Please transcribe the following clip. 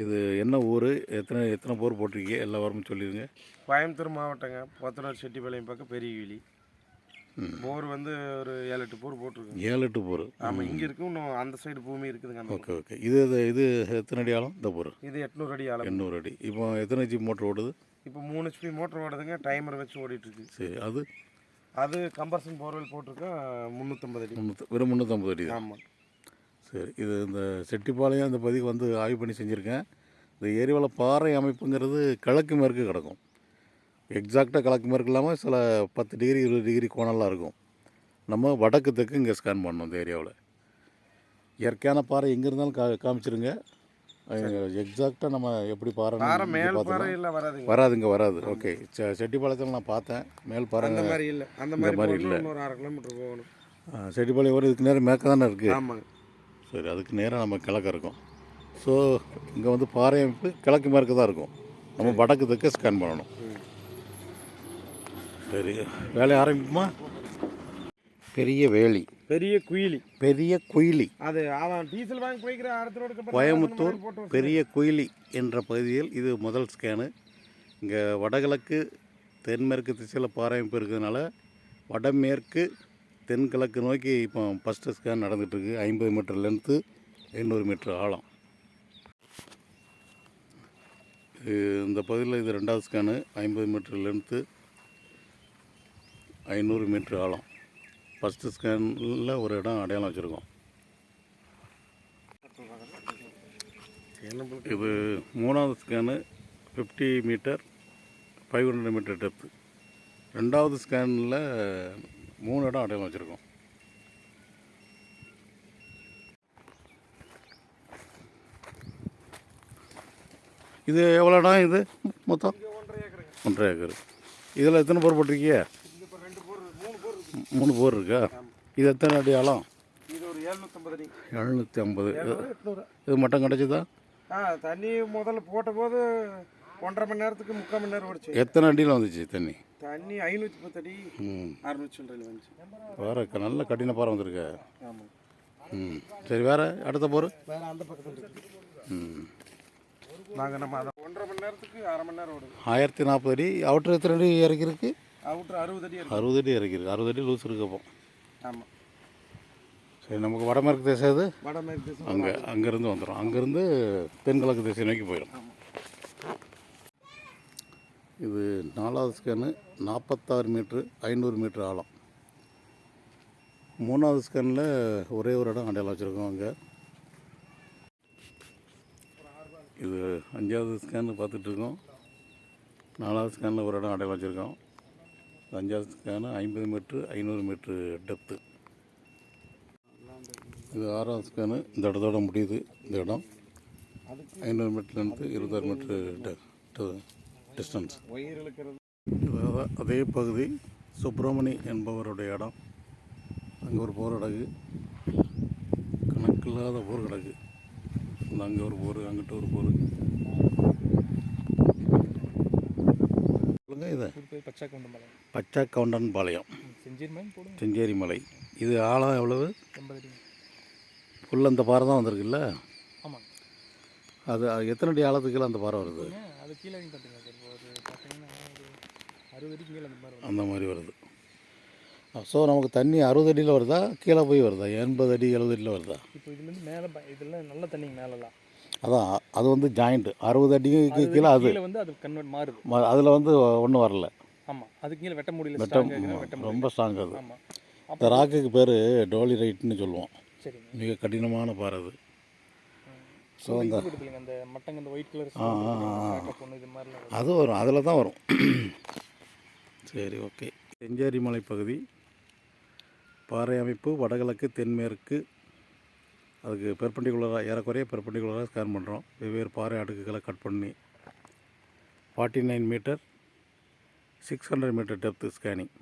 இது என்ன ஊர்? எத்தனை எத்தனை போர் போட்டிருக்கீங்க? எல்லா வாரமும் சொல்லிடுங்க. கோயம்புத்தூர் மாவட்டங்க. போத்தனூர் செட்டிப்பாளையம் பக்கம் பெரியகிளி போர் வந்து ஒரு ஏழு எட்டு போர் போட்டிருக்குங்க. ஏழு எட்டு போர். ஆமாம் இங்கே இருக்கும் இன்னும் அந்த சைடு பூமி இருக்குதுங்க அந்த ஓகே ஓகே. இது இது- எத்தனை அடி ஆழம்? இந்த போர். இது எட்நூறு அடி ஆழம். எண்ணூறு அடி. இப்போ எத்தனை ஜி மோட்டர் ஓடுது? இப்போ மூணு ஹெச்பி மோட்டர் ஓடுதுங்க. டைமர் வச்சு ஓடிட்டு இருக்கு சரி அது? அது கம்பர்சன் போர்வெல் போட்டிருக்கோம் முந்நூற்றம்பது அடி. முந்நூற்று வெறும் முந்நூற்றம்பது அடி ஆமாம் சரி இது இந்த செட்டிப்பாளையம் இந்த பதிவுக்கு வந்து ஆய்வு பண்ணி செஞ்சுருக்கேன். இந்த ஏரியாவில் பாறை அமைப்புங்கிறது கிழக்கு மேற்கு கிடக்கும். எக்ஸாக்டாக கிழக்கு மேற்கு இல்லாமல் சில பத்து டிகிரி இருபது டிகிரி கோணம்லாம் இருக்கும். நம்ம வடக்கு தெற்கு இங்கே ஸ்கேன் பண்ணோம் இந்த ஏரியாவில். இயற்கையான பாறை எங்கே இருந்தாலும் கா காமிச்சிருங்க. எக்ஸாக்டாக நம்ம எப்படி பாறை வராதுங்க. வராது ஓகே செ செட்டிப்பாளையத்தில் நான் பார்த்தேன். மேல் பாறை அந்த மாதிரி இல்லை. அந்த மாதிரி இல்ல. செட்டிப்பாளையம் வரும் இதுக்கு நேரம் மேற்க தானே இருக்குது ஆமாங்க. சரி அதுக்கு நேராக நம்ம கிழக்க இருக்கும் ஸோ இங்கே வந்து பாறை அமைப்பு கிழக்கு மேற்கு தான் இருக்கும். நம்ம வடக்கு தெற்கு ஸ்கேன் பண்ணணும். சரி வேலையை ஆரம்பிக்குமா? பெரிய வேலி. பெரிய குயிலி. பெரிய குயிலி. அது அவன் டீசல் வாங்கி போய்க்கிற அடுத்த கோயம்புத்தூர் பெரிய குயிலி என்ற பகுதியில் இது முதல் ஸ்கேனு இங்கே வடகிழக்கு தென்மேற்கு திசையில் பாறை அமைப்பு இருக்கிறதுனால வடமேற்கு தென்கிழக்கு நோக்கி இப்போ ஃபஸ்ட்டு ஸ்கேன் நடந்துகிட்ருக்கு. ஐம்பது மீட்டர் லென்த்து ஐநூறு மீட்டர் ஆழம். இது- இந்த பகுதியில் இது ரெண்டாவது ஸ்கேனு ஐம்பது மீட்டர் லென்த்து ஐநூறு மீட்ரு ஆழம். ஃபஸ்ட்டு ஸ்கேனில் ஒரு இடம் அடையாளம் வச்சுருக்கோம். இது மூணாவது scan fifty metre five hundred metre depth ரெண்டாவது ஸ்கேனில் மூணு இடம் அடையாளம் வச்சுருக்கோம். இது எவ்வளோ இடம் இது? மொத்தம்? ஒன்றரை ஏக்கர். இதில் எத்தனை போர் போர் மூணு போர் இருக்கு. இது எத்தனை அடி ஆழம்? எழுநூற்றி ஐம்பது. இது மட்டும் கிடச்சிதா? ஆ தண்ணி முதல்ல போட்டபோது ஒன்றரை மணி நேரத்துக்கு முக்கால் மணி நேரம் ஓடிச்சு. எத்தனை அடியில் வந்துச்சு தண்ணி? தண்ணி ஐநூற்றி பத்து அடி அறுநூற்றி சில்லறையில் வந்துச்சு. வேற க- நல்ல கடின பாறை வந்திருக்க. ஆமாம் ம். சரி வேற அடுத்த போர்? வேறு அந்த பக்கத்தில் இருக்கு. ம். நாங்கள் நம்ம அதை ஒன்றரை மணி நேரத்துக்கு அரை மணி நேரம் ஓடுது. ஆயிரத்தி நாற்பது அடி அவுட்ரு எத்தனை அடி இறக்கிருக்கு அவுட்ரு அறுபது அடி இருக்கு அறுபது அடி இறக்கிருக்கு அறுபது அடி லூஸ் இருக்கு அப்போ. ஆமாம் சரி நமக்கு வடமேற்கு திசை அது வடமேற்கு திசை அங்கே அங்கேருந்து வந்துடும் அங்கேருந்து தென்கிழக்கு திசை நோக்கி போயிடும் இது நாலாவது ஸ்கேனு நாற்பத்தாறு மீட்ரு ஐநூறு மீட்ரு ஆழம். மூணாவது ஸ்கேனில் ஒரே ஒரு இடம் அடையாளம் வச்சுருக்கோம் அங்கே. இது அஞ்சாவது ஸ்கேனு பார்த்துட்ருக்கோம் நாலாவது ஸ்கேனில் ஒரு இடம் அடையாளம் வச்சுருக்கோம். அஞ்சாவது ஸ்கேனு ஐம்பது மீட்ரு ஐநூறு மீட்ரு டெப்த்து இது ஆறாவது ஸ்கேனு இந்த இடத்தோட முடியுது இந்த இடம். ஐநூறு மீட்டர்லேருந்து இருபத்தாறு மீட்ரு டிஸ்டன்ஸ் ஒயர் இழுக்கிறது அதே பகுதி சுப்பிரமணி என்பவருடைய இடம். அங்கே ஒரு போர் கிடக்கு கணக்கில்லாத போர் கிடக்கு இந்த அங்கே ஒரு போர் அங்கிட்ட ஒரு போர். சொல்லுங்க இதை. பச்சை கவுண்டன் பாளையம். செஞ்சீர் மலை. இது ஆழம் எவ்வளவு? ஃபுல் அந்த பாறை தான் வந்திருக்குல்ல அது அது எத்தனை அடி ஆழத்துக்குள்ள அந்த பாறை வருது? அது கீழே வரைக்கும் பார்த்தீங்களா சார் இப்போ ஒரு பார்த்தீங்கன்னா ஒரு அறுபது அடிக்கு மேலே அந்த மாதிரி அந்த வருது. ஸோ நமக்கு தண்ணி அறுபது அடியில் வருதா? கீழே போய் வருதா? எண்பது அடி எழுபது அடியில் வருதா? இப்போ இதுலேருந்து மேலே இதெல்லாம் நல்ல தண்ணிங்க மேலெல்லாம் அதான் அது வந்து ஜாயிண்ட் அறுபது அடிக்கு கீழே அது. வந்து அது கன்வெர்ட் மாறுது. அதில் வந்து ஒன்றும் வரல. ஆமாம் அதுக்கு கீழே வெட்ட முடியல வெட்ட ரொம்ப ஸ்ட்ராங் அது. இந்த ராக்குக்கு பேர் டோலி ரைட்னு சொல்லுவோம். சரிங்க. மிக கடினமான பாறை அது. ஸோ கொடுத்துருங்க அந்த மட்டங்க அந்த ஒயிட் கலர் வரும். அது வரும். அதில் தான் வரும். சரி ஓகே. செஞ்சேரி மலைப்பகுதி பாறை அமைப்பு வடகிழக்கு தென்மேற்கு. அதுக்கு பெர்பண்டிகுலராக ஏறக்குறைய பெர்பண்டிகுலராக ஸ்கேன் பண்ணுறோம் வெவ்வேறு பாறை அடுக்குகளை கட் பண்ணி forty nine metre six hundred metre depth scanning